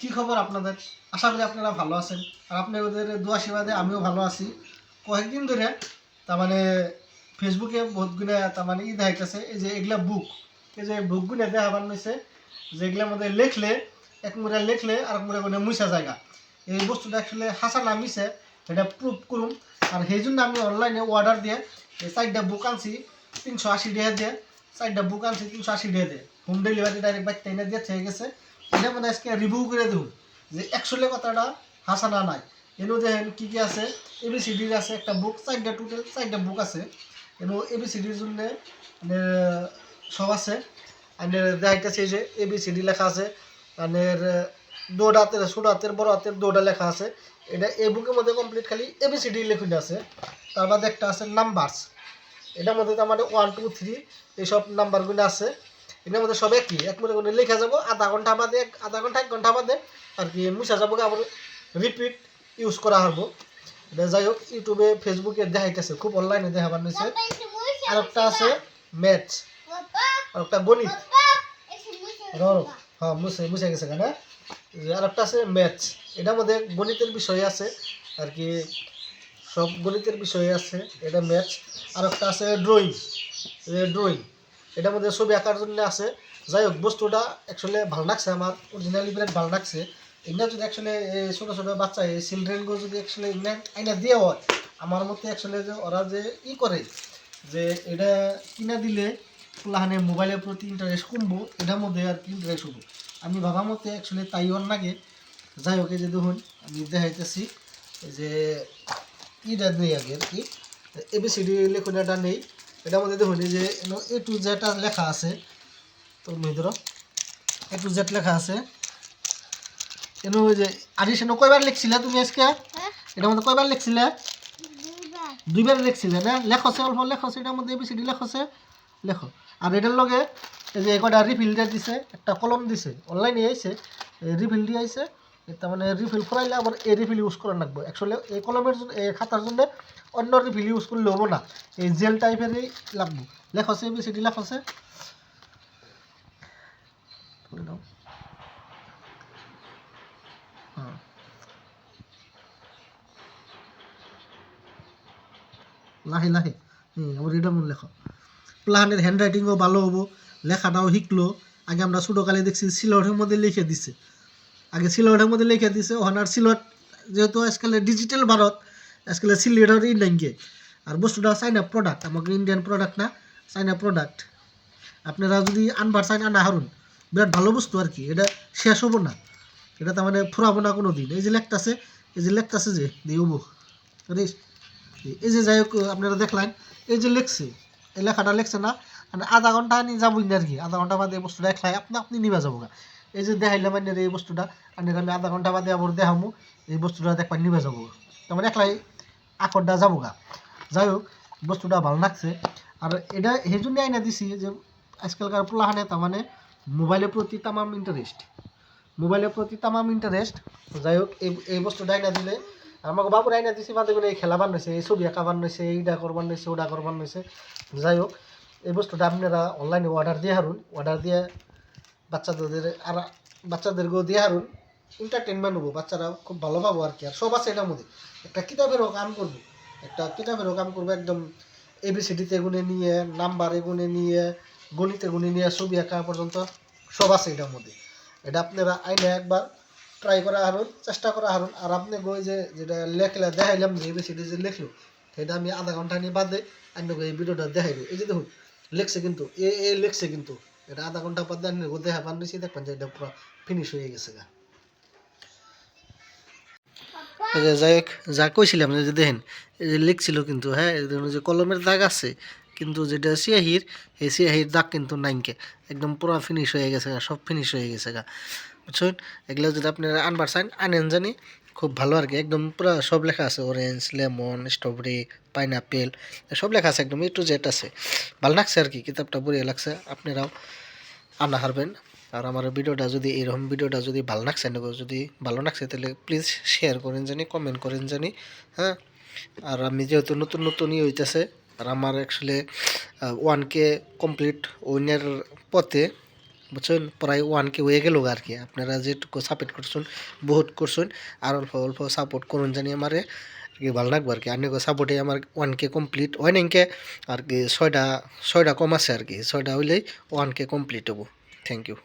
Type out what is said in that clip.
কি খবর আপনাদের? আশা করি আপনারা ভালো আছেন। আর আপনাদের দোয়া সেবাদে আমিও ভালো আছি। কয়েকদিন ধরে, তার মানে ফেসবুকে বহুতগুলো তার মানে ই দেখাইতেছে এই যে এগুলা বুক এই যে বুকগুলো দেখাবার নিছে যে এগুলোর মধ্যে লেখলে, এক মুড়ে লেখলে আর এক মুড়ে কোনো মুছা জায়গা। এই বস্তুটা আসলে হাসা নামিছে এটা প্রুভ করুন আর সেই জন্য আমি অনলাইনে অর্ডার দিয়ে এই চারটা বুক আনছি, তিনশো আশি টাকা দিয়ে। চারটা বুক আনছি, তিনশো আশি টাকা দিয়ে। হোম ডেলিভারি ডাইরেক্ট বাইক টাইনে দিয়ে থেকে গেছে। এটা মানে আজকে রিভিউ করে দেখুন যে একশোলে কথাটা হাসা না নাই। এনো দেখেন কি কি আছে? এবিসিডির আছে একটা বুক চারটা টোটাল চারটা বুক আছে। এনো এবিসিডির জন্য সব আছে। আর দেখাইতেছে যে এবিসিডি লেখা আছে। আর দৌড় হাতের ছোট হাতের বড় হাতের দৌড়া লেখা আছে। এটা এই বুকের মধ্যে কমপ্লিট খালি এবিসিডি লেখুন আছে। তার বাদে একটা আছে নাম্বারস এটার মধ্যে তার মানে ওয়ান টু থ্রি এইসব নাম্বারগুলো আছে। এটার মধ্যে সব একই। এক মনে করে লেখা যাব আধা ঘণ্টা বাদে এক আধা ঘণ্টা এক ঘণ্টা বাদে আর কি মুছা যাব আবার রিপিট ইউজ করা হব। যাই হোক ইউটিউবে ফেসবুকে দেখাইতেছে খুব অনলাইনে দেখাবার নিছে আর একটা আছে ম্যাথস আর একটা গণিত। হ্যাঁ মুছে মুছে গেছে কেন আর একটা আছে ম্যাথস এটার মধ্যে গণিতের বিষয় আছে আর কি সব গণিতের বিষয় আছে এটা ম্যাথস আর একটা আছে ড্রয়িং ড্রয়িং এটার মধ্যে ছবি আঁকার জন্য আছে। যাই হোক, বস্তুটা অ্যাকচুয়ালি ভালো লাগছে, আমার অরিজিনালি বিরাট ভালো লাগছে। এগুলো যদি অ্যাকচুয়ালি ছোটো ছোটো বাচ্চা, এই চিলড্রেনগুলো যদি অ্যাকচুয়ালি আইনা দিয়ে হয়, আমার মতে অ্যাকচুয়ালি যে ওরা যে ই করে, যে এটা কিনা দিলে ফুলাহানে মোবাইলের প্রতি ইন্টারেস্ট কমবো, এটার মধ্যে আর কি ইন্টারেস্ট হব। আমি ভাবা মতে অ্যাকচুয়ালি তাই ওর লাগে যাই হোক যে দেখুন, আমি দেখাইতেছি যে ইটা নেই আগে আর কি। এবিসিডি লেখুন এটা নেই। এটার মধ্যে দেখুন যে এ টু জেড লেখা আছে। তো মেয়ে এ টু জেড লেখা আছে। এনো যে আরিস এনো কয়বার লিখছিলে তুমি আজকে? এটার মধ্যে কয়বার লিখছিলে? দুইবার। লিখছিলে না? লেখছে অল্প লেখছে এটার মধ্যে এবিসিডি লেখছে লেখো। আর এটার লগে এই যে কয়টা রিফিল দিয়ে দিছে একটা কলম দিছে অনলাইনে আইছে রিফিল দিয়ে আইছে তার মানে রিফিল করাইলে আবার এই রিফিল ইউজ করা লাগবে। অ্যাকচুয়ালি এই কলমের জন্য এই খাতার জন্য অন্য রিফিল ইউজ করলে হব না। এই জেল টাইপেরই লাগবে। লেখছে এবিসিডি লেখছে তুলে দাও হ্যাঁ লাহে লাহে। আবার এটা মনে লেখো প্লাহানের হ্যান্ড রাইটিংও ভালো হব। লেখাটাও শিখলো আগে আমরা ছোটোকালে দেখছি সিলটের মধ্যে লিখে দিছে। আগে সিলটের মধ্যে লিখে দিছে। ওখানে আর সিলট যেহেতু আজকাল ডিজিটাল ভারত আজকাল সিলেটের ইন্ডিয়ানকে আর বস্তুটা চাইনা প্রোডাক্ট আমাকে ইন্ডিয়ান প্রোডাক্ট না চাইনা প্রোডাক্ট আপনারা যদি আনবার চাইন আনা হারুন, বিরাট ভালো বস্তু আর কি, এটা শেষ হব না। এটা তার মানে ফুরাবো না কোনো দিন এই যে লেখতাছে, এই যে লেখতাছে যে দিও রেস এই যে যাই হোক, আপনারা দেখলেন, এই যে লেখছে, এই লেখাটা লেখছে না মানে আধা ঘণ্টা আনি যাবই না আর কি। আধা ঘণ্টা বাদে এই বস্তুটা একলাই আপনি আপনি নিবা যাব গা। এই যে দেখাইলাম এই বস্তুটা আনি আমি আধা ঘণ্টা বাদে আবার দেখামু, এই বস্তুটা দেখবার নিবে যাব মানে একলাই আকরটা যাব গা যাই হোক বস্তুটা ভালো লাগছে। আর এটা সেই জন্য আইনা দিছি যে আজকালকার পোলাহানে তার মানে মোবাইলের প্রতি তামাম ইন্টারেস্ট মোবাইলের প্রতি তামাম ইন্টারেস্ট যাই হোক এই এই বস্তুটা আইনা দিলে আমাকে বাবুর আইনা দিছি বাদে এই খেলা বানাইছে এই ছবি আঁকা বানাইছে এইটা করবার নইছে ওটা করবার নইছে যাই হোক এই বস্তুটা আপনারা অনলাইনে অর্ডার দিয়ে হারুন। অর্ডার দিয়ে বাচ্চাদের, আর বাচ্চাদেরকেও দিয়ে হারুন। এন্টারটেনমেন্ট হব, বাচ্চারা খুব ভালো পাবো আর কি। আর সব আছে এটার মধ্যে। একটা কিতাবেরও কাম করব। একটা কিতাবেরও কাম করব একদম এবিসিডিতে গুনে নিয়ে, নাম্বার এগুনে নিয়ে, গণিতে গুনে নিয়ে, ছবি আঁকা পর্যন্ত সব আছে এটার মধ্যে। এটা আপনারা আইনে একবার ট্রাই করা হারুন, চেষ্টা করা হারুন। আর আপনি গই যে, যেটা লেখলে দেখাইলাম যে এবিসিডি যে লিখলো, সেটা আমি আধা ঘণ্টা নিয়ে বাদে অন্য এই ভিডিওটা দেখাইলো এই যে দেখুন, লেখছে কিন্তু, এ এ লেখছে কিন্তু। এটা আধা ঘণ্টা বাদে অন্য দেখা পান দেখবেন যে এটা পুরো ফিনিশ হয়ে গেছে গা। যাই হোক, যা কইছিলাম যে দেখেন, এই যে লিখছিল কিন্তু হ্যাঁ এই যে কলমের দাগ আছে, কিন্তু যেটা সিয়াহির, এই সিয়াহির দাগ কিন্তু নাইনকে, একদম পুরো ফিনিশ হয়ে গেছে গা, সব ফিনিশ হয়ে গেছে গা। বুঝছেন? এগুলো যদি আপনারা আনবার চান, আনেন জানি, খুব ভালো আর কি, একদম পুরো সব লেখা আছে অরেঞ্জ লেমন স্ট্রবেরি পাইনাপেল সব লেখা আছে, একদম এ টু জেড আছে। ভালো লাগছে আর কি, কিতাবটা বড়িয়া লাগছে, আপনারাও আনা হারবেন। আর আমার ভিডিওটা যদি এরকম ভিডিওটা যদি ভালো লাগছে যদি ভালো লাগছে, তাহলে প্লিজ শেয়ার করেন জানি কমেন্ট করেন জানি হ্যাঁ? আর আমি যেহেতু নতুন নতুনই হইতেছে, আর আমার অ্যাকচুয়ালি ওয়ান কে কমপ্লিট উইনের পথে, বুঝছেন? প্রায় ওয়ান কে হয়ে গেল আর কি। আপনারা যেটুকু সাপোর্ট করছেন, বহুত করছেন, আর অল্প অল্প সাপোর্ট করুন জানি আমারে, আর কি ভালো লাগবে আর কি। আপনাকে সাপোর্টে আমার ওয়ান কে কমপ্লিট হয় নাকি আর কি ছয়টা ছয়টা কম আছে আর কি। ছয়টা হইলেই ওয়ান কে কমপ্লিট হব। Thank you